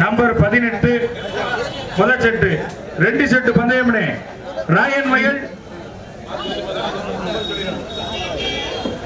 Number பதினெட்டு முதல் set. ரெண்டு செட்டு பந்தயம்னே. ராயன் வயல்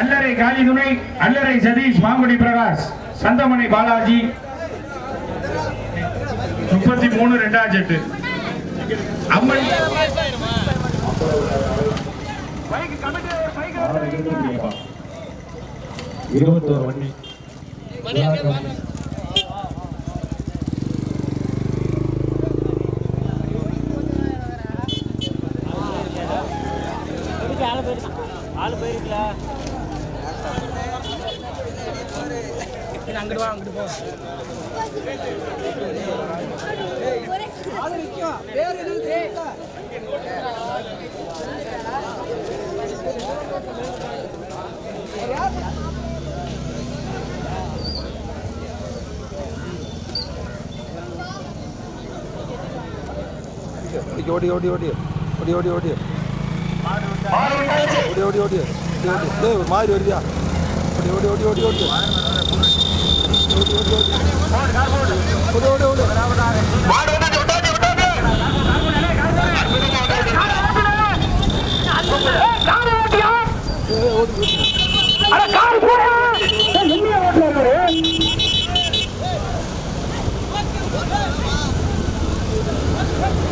அல்லறை காளி துணை அல்லறை சதீஷ் மாங்குடி பிரகாஷ் சந்தமணி பாலாஜி. முப்பத்தி மூணு ரெண்டாம் செட்டு. அம்மன். இருபத்தோரு வண்டி. ஆளு போயிருக்கல. அங்கிட்டு வா அங்கிட்டு போ. ஓடி ஓடி ஓடி. ஓடி ஓடி ஓடி. ஓடி ஓடி ஓடி டேய் ஒரு மாதிரி வருதியா ஓடி ஓடி ஓடி ஓடி ஓடி ஓடி ஓடி ஓடி ஓடி ஓடி ஓடி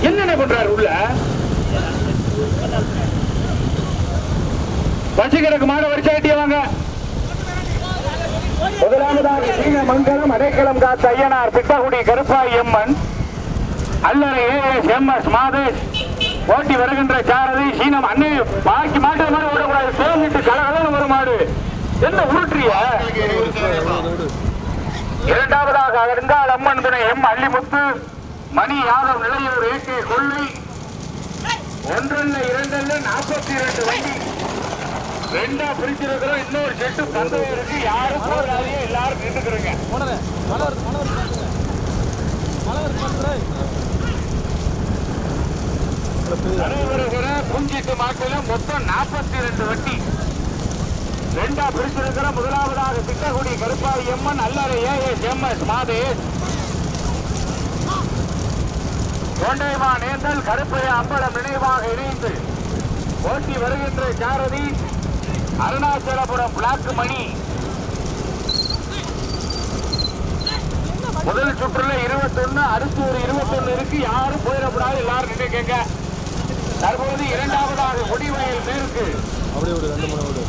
என்னென்ன பண்றாரு உள்ள? பசி மாடு மாட வரிசை வாங்க. முதலாவதாக சீன மங்கலம் அடைக்கலம் காத்த ஐயனார் பிட்டகுடி கருப்பாய் எம்மன் அல்லறை ஏஎஸ் எம் எஸ் மாதேஷ் ஓட்டி வருகின்ற சாரதி சீனம் அன்னை பாக்கி மாட்டு மாதிரி விடக்கூடாது தேங்கிட்டு கலகலன்னு வரும் மாடு என்ன உருட்டுறிய? இரண்டாவதாக இருந்தால் அம்மன் துணை எம் அள்ளிமுத்து மணி யாதவ் நிலையூர் ஏகே கொள்ளை. ஒன்றல்ல இரண்டல்ல நாற்பத்தி இரண்டு வண்டி. ரெண்டா பிரிச்சிருக்கிறோம். இன்னொரு செட்டு பந்தயம் இருக்கு யாரும் போராதியே எல்லாரும் நின்றுக்கிறோங்க மலை வருது நடைபெறுகிற புஞ்சிட்டு மாட்டில மொத்தம் நாற்பத்தி ரெண்டு வண்டி ரெண்டா பிரிச்சிருக்கிற முதலாவதாக திட்டக்குடி கருப்பாவி எம்மன் அல்லறை ஏஎஸ் எம் எஸ் மாதேஷ் கொண்டைமா நேந்தல் கருப்பைய அம்பலம் நினைவாக இணைந்து ஓட்டி வருகின்ற சாரதி. Arunachalapuram black money. முதல் சுற்றுல இருபத்தொன்னு அடுத்து ஒரு இருபத்தொன்னு இருக்கு. யாரும் போயிடக்கூடாது எல்லாரும் நினைக்கங்க தற்போது இரண்டாவதாக கொடிவயல் மேற்கு. அப்படியே விடு ரெண்டு மணி விடு.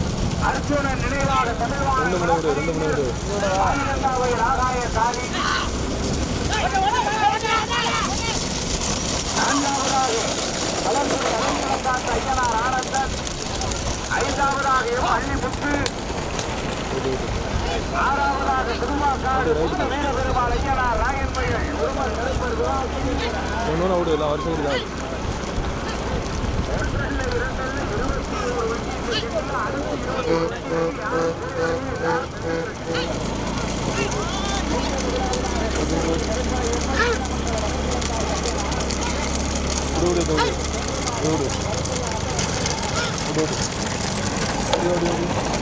அர்ஜுனன் நினைவாக ரெண்டு மணி விடு ரெண்டு மணி விடு. ஆகாய சாதி. நான்காவதாக கலந்தூர் கலைஞரந்தாத்த ஐயனார் ஆனந்தன். ஐந்தாவதாக அள்ளி முத்து. ஆறாவதாக திருமாக்காடு வீரபெருமாள் ஐயனா ராயன் பையன் ஒருவர் கருப்பர் ஒன்னொன்று அவுடு இல்லை வருஷம் இல்லை. Dude, dude, dude, dude. Audio audio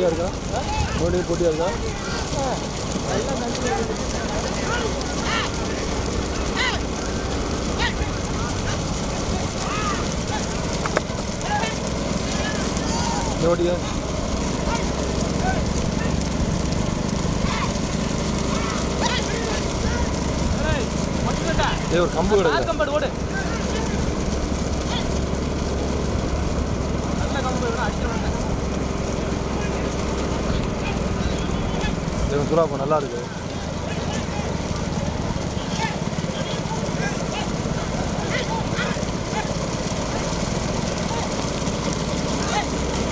போட்டியாக இருக்கா? மறுபடியும் போட்டியாக இருக்கா? இந்த ஓட்டியா இது ஒரு கம்பு கிடையாது இவன் சுறாப்பா நல்லா இருக்கு.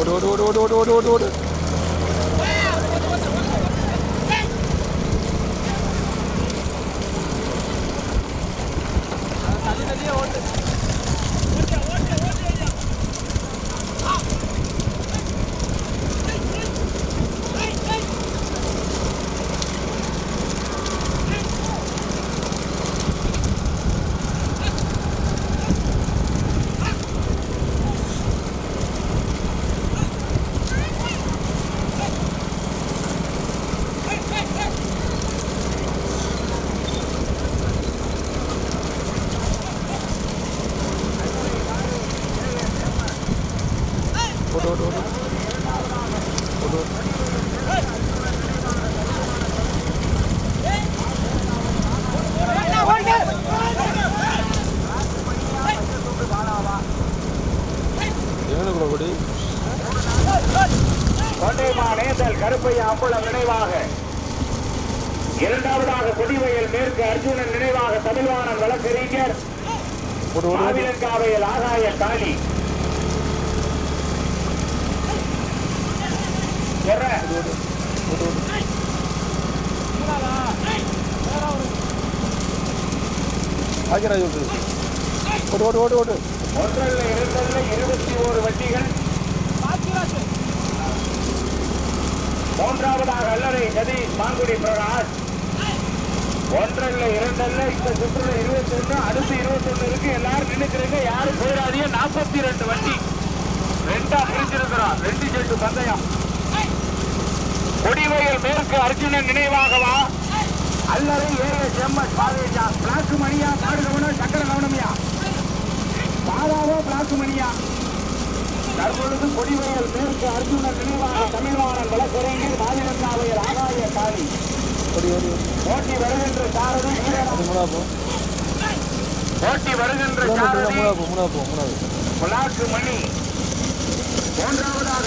ஓடு ஓடு ஓடு ஓடு ஓடு ஓடு ஓடு ஓடு தள்ளி தள்ளியே ஓட்டு ஓடு ஓடு ஓடு ஓடு ஓடு எங்கனக்குள்ள ஓடி கொண்டைமா நேசல் கருப்பையா அம்பலம் நினைவாக இரண்டாவதாக கொடிவயல் மேற்கு அர்ஜுனன் நினைவாக தமிழ்வாணன் வழக்கறிஞர் மாவிலங்காவையில் ஆகாய காளி. சொல்ற ஓடு ஓடு ஆக்கிராஜ் ஓட்டு. ஓடு ஓடு ஓடு ஓடு ஒன்றல்ல இரண்டல்ல இருபத்தி ஓரு வண்டிகள் மூன்றாவதாக அல்லறை சதீஷ் மாங்குடி பிரகாஷ். ஒன்றல்ல இரண்டல்ல இந்த சுற்றுல இருபத்தி ஒண்ணு அடுத்து இருபத்தி ஒண்ணு இருக்கு எல்லாரும் நின்னுக்கிறீங்க. யாரும் போயிடாதீங்க. நாற்பத்தி ரெண்டு வண்டி. ரெண்டா பிரிஞ்சிருக்கிறான் ரெண்டு செட்டு பந்தயம். கொடிவயல் மேற்கு அர்ஜுனன் நினைவாகவா? அல்லறை ஏழு செம்மன் பாதையா பிளாக்கு மணியா காடு கவனம் சக்கர கவனமியா. பாதாவோ பிளாக்கு மணியா. தற்பொழுது கொடிவயல் மேற்கு அர்ஜுனன் நினைவாக தமிழ்வாணன் வழக்கறிஞர் மாநிலங்காவையர் ஆகாய காளி ஓடி ஓடி ஓடி வருகின்ற சாரதி அது மூணா போ வருகின்ற சாரதி மூணா போ மூணா போ மூணாவது மணி மூன்றாவதாக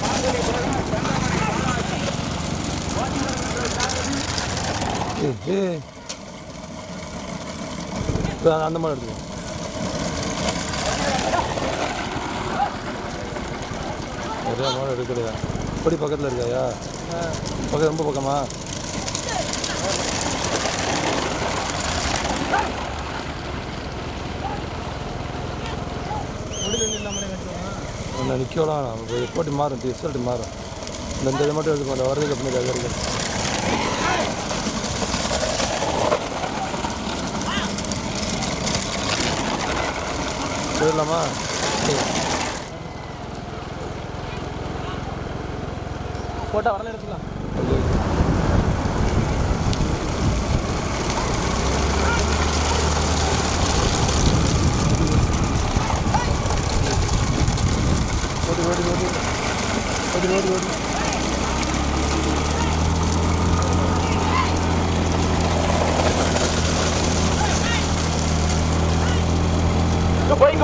சந்திரமணி வருகின்ற சாரதி ஏய் அந்த மாதிரி எடுத்துக்கோ நிறையா மாடு எடுக்கலையா இப்படி பக்கத்தில் இருக்காயா பக்கம் ரொம்ப பக்கமா நான் நிற்கலாம் நம்ம போட்டி மாறும் ரிசல்ட் மாறும் இந்த இது இதை மட்டும் எடுத்துக்கோ அந்த வரதுக்கு அப்படி அது வரைக்கும் போயிடலாமா? போட்டால் வரல எடுத்துக்கலாம். rốt luôn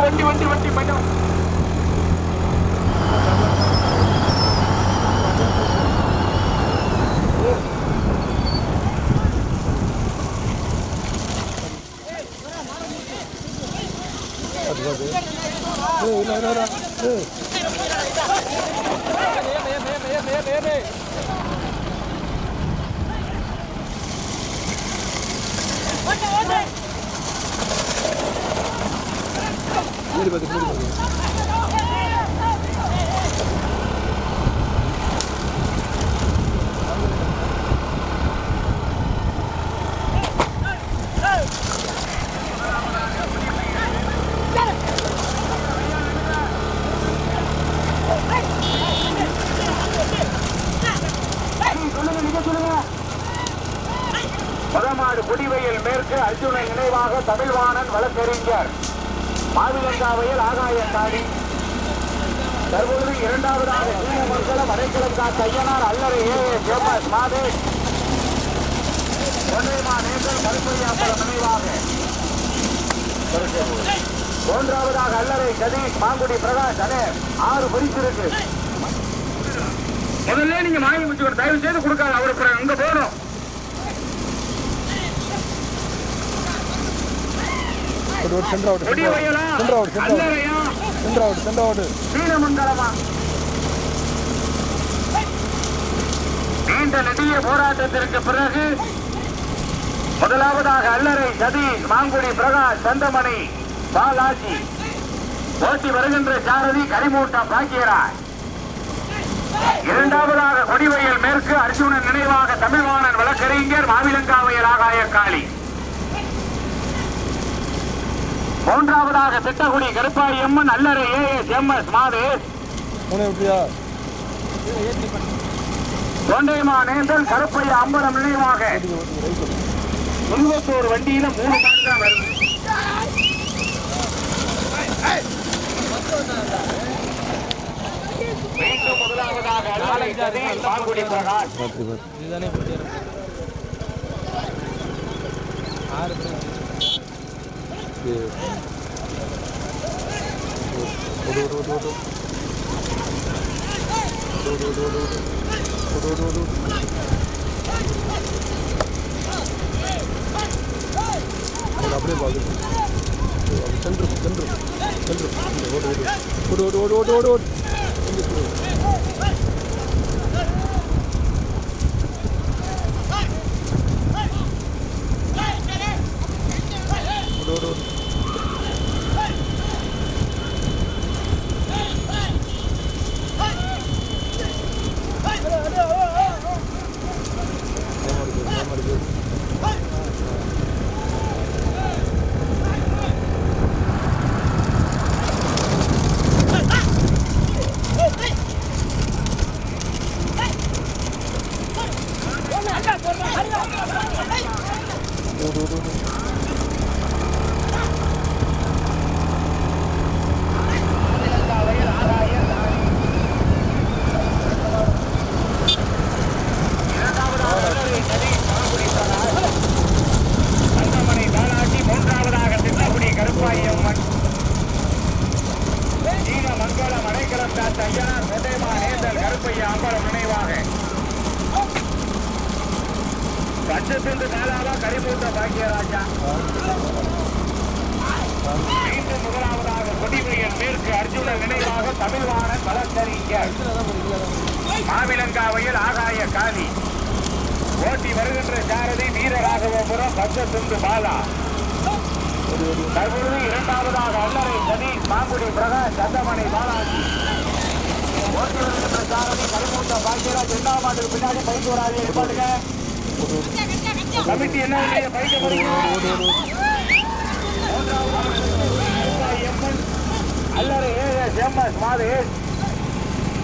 വണ്ടി വണ്ടി വണ്ടി മറ്റോ Oh, no, no, no. ஏறு ஏறு முன்னாடி பார்த்து முன்னாடி பார்த்து. வழக்கறிஞர் மாவிலங்காவையில் ஆகாய தாடி தற்பொழுது இரண்டாவதாக சீனமங்கலம் அடைக்கலம் காத்த கையனார் அல்லறை ஏ. ஜோபாஸ் மாதே ஒன்றைமா நேசல் கருப்பையாப்பலம் நினைவாக. மூன்றாவதாக அல்லறை கதீஷ் மாங்குடி பிரகாஷ் அனே ஆறு பரிசு முதல்ல நீங்க வாங்கி வச்சுக்கணும் தயவு செய்து கொடுக்காது அவருக்கு அங்க போகணும். ஒரு ஒரு சென்டர் அவுட் அல்லறையா சென்டர் அவுட் சென்டர் அவுட் சீனமங்கலமா நீண்ட நெடிய போராட்டத்திற்கு பிறகு முதலாவதாக அல்லறை சதீஷ் மாங்குடி பிரகாஷ் சந்தமணி பாலாஜி ஓட்டி வருகின்ற சாரதி கரிமூட்டா பாக்கியராஜ் இரண்டாவதாக கொடிவயல் மேற்கு அர்ஜுனன் நினைவாக தமிழ்வாணன் வழக்கறிஞர் மாவிலங்காவையல் ஆகாய காளி மூன்றாவதாக Thittakudi Karuppayamman அல்லறை A S M S Madhesh. மூணு எப்படியா தொண்டைமா நேந்தல் கருப்பையா அம்பலம் நினைவாக. இருபத்தோரு வண்டியில மூணு மாடு தான் வருது. மீண்டும் முதலாவதாக அல்லலை பிரகாஷ். போட்டி ஆறு இது அப்படியே பாது சென்று சென்று சென்று ஓடு ஓடு ஓடு ஓடு ஓடு ஓடு. どうぞどうぞ。நினைவாக தமிழ்வாணன் வழக்கறிஞர் மாவிலங்காவையில் ஆகாய காலி ஓட்டி வருகின்ற சாரதி வீரராகவபுரம் பச்சத்துண்டு பாலா. தற்பொழுது இரண்டாவதாக அல்லறை சதீஷ் மாங்குடி பிரகாஷ் சந்தமணி பாலாஜி. ஓட்டி வருகின்ற சாரதி கருமூட்ட பாக்கியராஜ் இரண்டாம் ஆண்டு பின்னாடி பைக்கு வராது. ஏற்பாடுங்க கமிட்டி என்ன இல்லையா வருகிறோம் அல்லரை அல்லறை ஃபேமஸ் எம்எஸ் மாதேஷ்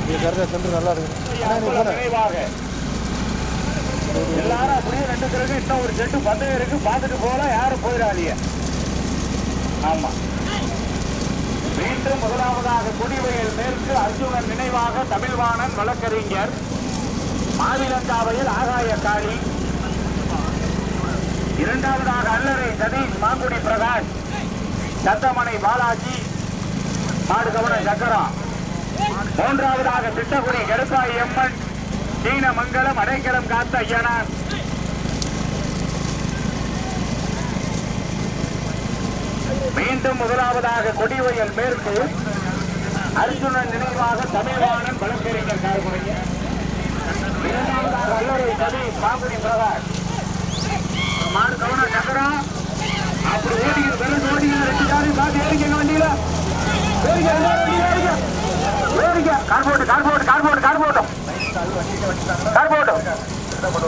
இது கரெக்டாக சென்று நல்லா இருக்கு நினைவாக எல்லாரும் அப்படியே ரெண்டு பிறகு இன்னும் ஒரு செட்டு பந்தயம் இருக்கு பார்த்துட்டு போகலாம் யாரும் போயிடாதீங்க ஆமா மீண்டும் முதலாவதாக குடிவயல் மேற்கு அர்ஜுனன் நினைவாக தமிழ்வாணன் வழக்கறிஞர் மாவிலங்காவையில் ஆகாய காளி இரண்டாவதாக அல்லறை சதீஷ் மாங்குடி பிரகாஷ் சத்தமணை பாலாஜி மாடு கவனம் சக்கரம். மூன்றாவதாக திட்டக்குடி கெடுப்பாய் எம்மன். சீன மங்கலம் அடைக்கலம் காத்த ஐயனார். மீண்டும் முதலாவதாக கொடிவயல் மேற்கு. அர்ஜுனன் நினைவாக தமிழ்வாணன் வழக்கறிஞர் கார்முறையர் இரண்டாவதாக அல்லறை கவி மாங்குடி பிரகாஷ். மாடு கவன சக்கரம். அப்படி ஓடிக்கிற வெறும் ஓடிக்கிற ரெண்டு ஜாதி பார்த்து ஏறிக்கங்க வண்டியில.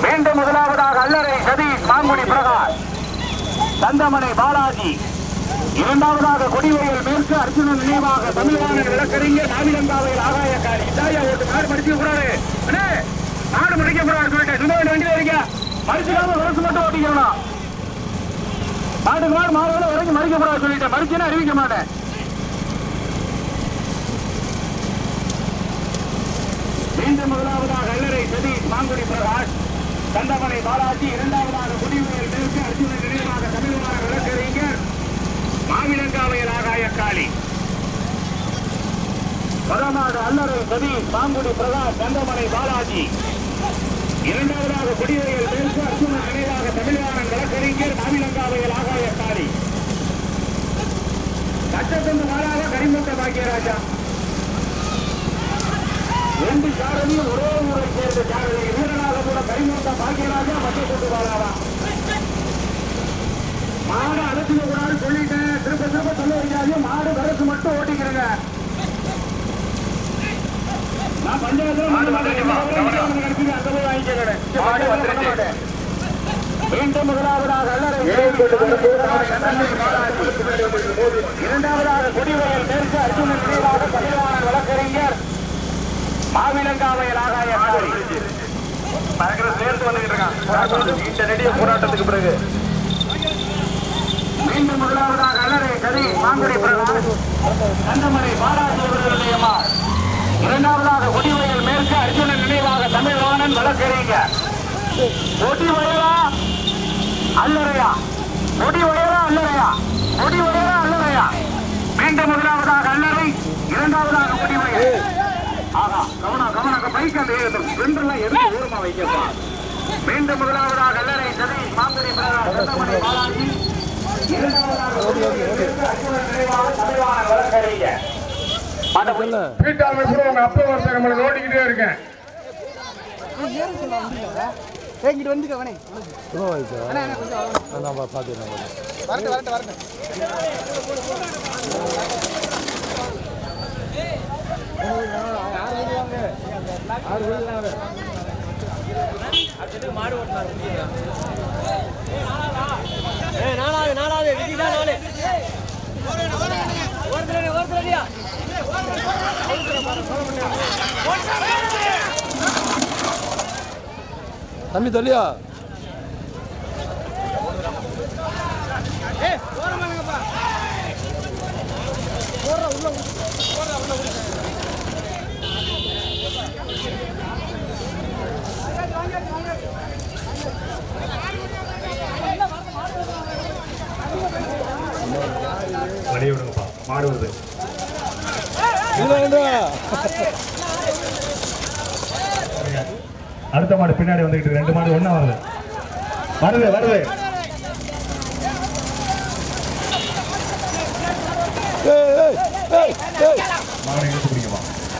மீண்டும் முதலாவதாக அல்லறை சதீஷ் மாங்குடி பிரகாஷ் தந்தமனை பாலாஜி இரண்டாவதாக கொடிவயல் மேற்கு அர்ஜுனன் நினைவாக தமிழ்வாணன் விளக்கறிஞர் நாவிலங்காவையில் ஆகாயக்காரி காரி இதாயா ஒரு மாடு மடிச்சு கூடாது அண்ணே மாடு முடிக்க கூடாது சொல்லிட்டேன் சும்மா வண்டியில இருக்க மறுச்சுக்காம விரசு மட்டும் ஓட்டிக்கணும் மாட்டுக்கு மாடு மாடு வரைக்கும் மறிக்க கூடாது சொல்லிட்டேன் மறிச்சுன்னா அறிவிக்க மாட்டேன் மீண்டும் முதலாவதாக அல்லரை சதீஷ் மாங்குடி பிரகாஷ் தண்டமனை பாலாஜி இரண்டாவதாக குடிமையில் மேற்கு அர்ஜுன நினைவாக தமிழ்வார வழக்கறிஞர் மாவிலங்காவையர் ஆகாய காளி. முதலாவது அல்லரை சதீஷ் மாங்குடி பிரகாஷ் தண்டமனை பாலாஜி. இரண்டாவதாக குடிமையில் மேற்கு அர்ஜுன நினைவாக தமிழ்வாரன் வழக்கறிஞர் மாவிலங்காவையர் ஆகாய காளி. சட்டத்தின் மாறாக கரிமுத்த பாக்கியராஜா. ரெண்டு சாரதியும் ஒரே ஊரை சேர்ந்த வீரனாக கூட கரிமுத்த பாக்கியராஜா மத்திய கொண்டு வாழாவா மாடு அழைச்சிக்க கூடாது சொல்லிட்டேன். திரும்ப திரும்ப சொல்ல வைக்காது மாடு வரசு மட்டும் ஓட்டிக்கிறேங்க. நான் பஞ்சாயத்துல மாடு வாங்கிக்கிறேன். மீண்டும் முதலாவதாக இரண்டாவதாக குடிவயல் மேற்கு அர்ஜுனன் வழக்கறிஞர் மாவிலங்காவையல் ஆகாய காலை சேர்த்து வந்துகிட்டு இருக்கான். இந்த நெடிய போராட்டத்துக்கு பிறகு. மீண்டும் முதலாவதாக அல்லறை கதி மாங்குடி பிரகாஷ் கந்தமலை பாலாஜி அவர்களுடைய இரண்டாவதாக கொடிவயல் மேற்கு அர்ஜுனன் நினைவாக தமிழ்வாணன் வழக்கறிஞர். கொடி வயலா அல்லறையா? கொடி வயலா அல்லறையா? கொடி வயலா அல்லறையா? மீண்டும் முதலாவதாக அல்லறை இரண்டாவதாக கொடிவயல் மீண்டும் முதலாவதாக அல்லறை சதீஷ் பிரகாஷ் சட்டமணி பாலாஜி. ஓட்டிக்கிட்டே இருக்கேன். இங்கிட்டு வந்துக்க வேணே ஸ்லோ ஆயிடுச்சா நான் பார்த்துக்கிறேன் வரட்டு வரட்டு வரட்டு. நாலாவது நாலாவது விதிடா நாலு ஒருத்தர் ஒருத்தர் தம்பி தள்ளியா வழி விடுங்கப்பா மாடு வருது இல்லைன்றா அடுத்த மாடு பின்னாடி வந்துகிட்டு இருக்கு. ரெண்டு மாடு ஒண்ணா வருது. வருது வருது. மாடு